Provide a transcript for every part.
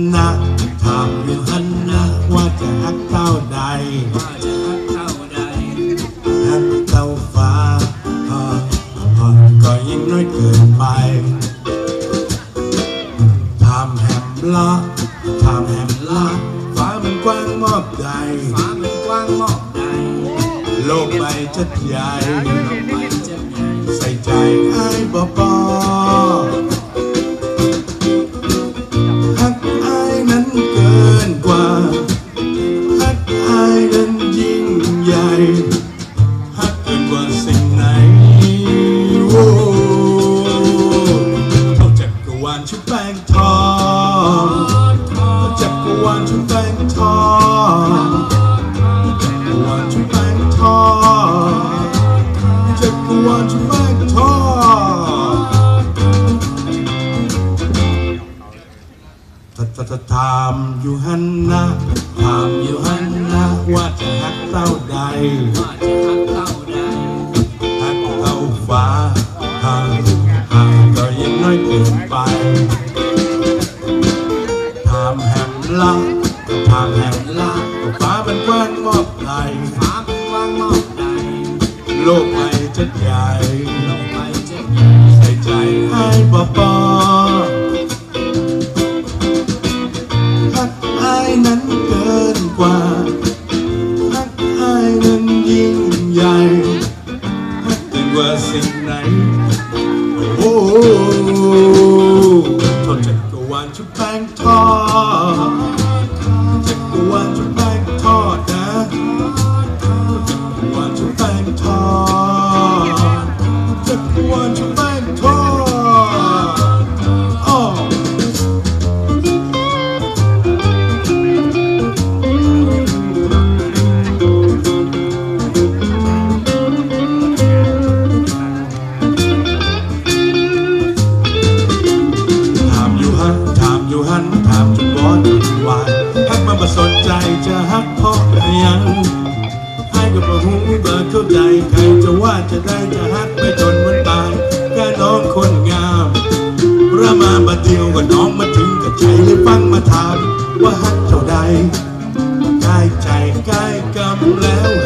นะถามอยู่หันนะว่าจะฮักเท่าใดว่าจะรักเท่าใดฮักเท่าฟ้าฮะฮะก็ยิ่งน้อยเกินไปถามแหมละถามแหมละฟ้ามันกว้างมอบใดฟ้ามันกว้างมอกใดโลกใบจะใหญ่เราไปจะใหญ่ใส่ใจไอ้บ่ปอ ถ้าถ้าถ้าถามอยู่หันนะถามอยู่หันนะว่าจะฮักเท่าใดว่าจะรักเท่าใดฮักเอาฟ้าห่างห่างก็ยังน้อยเกินไปถามแหมละถามแหมละก็ฟ้ามันกว้างมอบไหลฟ้ามันกว้างมอกใดโลกใบจะใหญ่เราไปจะใหญ่ใส่ใจให้ปอปอ ฮักเกินกว่าสิ่งไหนโอ้โมาบ่สนใจจะฮักเพราะอะไรยังให้กับบ่หูเบิดเข้าใจใครจะว่าจะได้จะฮักไปจนวันตายแค่น้องคนงามระมาบัดเดียวก็น้องมาถึงกับใจเลยฟังมาถามว่าฮักเท่าใดใกล้ใจใกล้กำแล้ว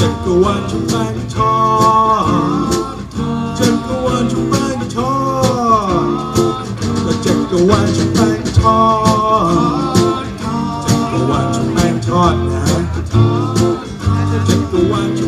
จักรวาลชุบแป้งทอดจักรวาลชุบแป้งทอดจักรวาลชุบแป้งทอดจักรวาลชุบแป้งทอดนะจักรวาลชุ